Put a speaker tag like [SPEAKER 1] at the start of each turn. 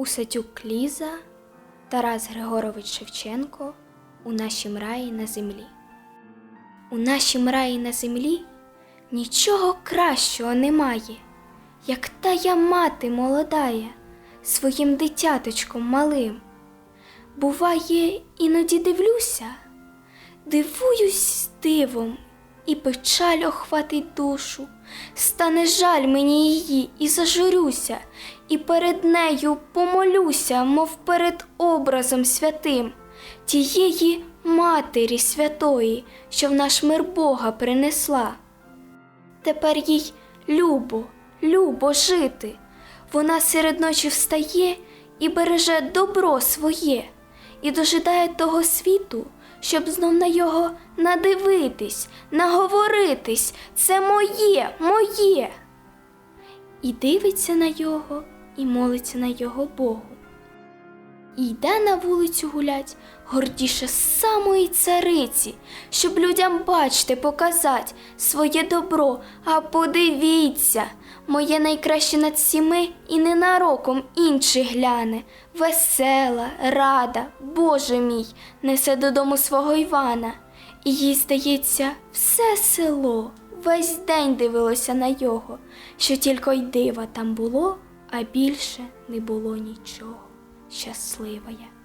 [SPEAKER 1] Усатюк Ліза, Тарас Григорович Шевченко у нашім раї на землі. У нашім раї на землі нічого кращого немає, як тая мати молодая своїм дитяточком малим. Буває, іноді дивлюся, дивуюсь дивом, і печаль охватить душу, стане жаль мені її, і зажурюся, і перед нею помолюся, мов перед образом святим, тієї Матері Святої, що в наш мир Бога принесла. Тепер їй любо, любо жити. Вона серед ночі встає і береже добро своє, і дожидає того світу, щоб знов на його надивитись, наговоритись. Це моє, моє. І дивиться на його, і молиться на його Богу. І йде на вулицю гулять гордіше самої цариці, щоб людям бачте, показать своє добро. А подивіться, моє найкраще над всіми і ненароком інший гляне. Весела, рада, Боже мій, несе додому свого Івана. І їй, здається, все село весь день дивилося на його, що тільки й дива там було, а більше не було нічого. Щаслива я.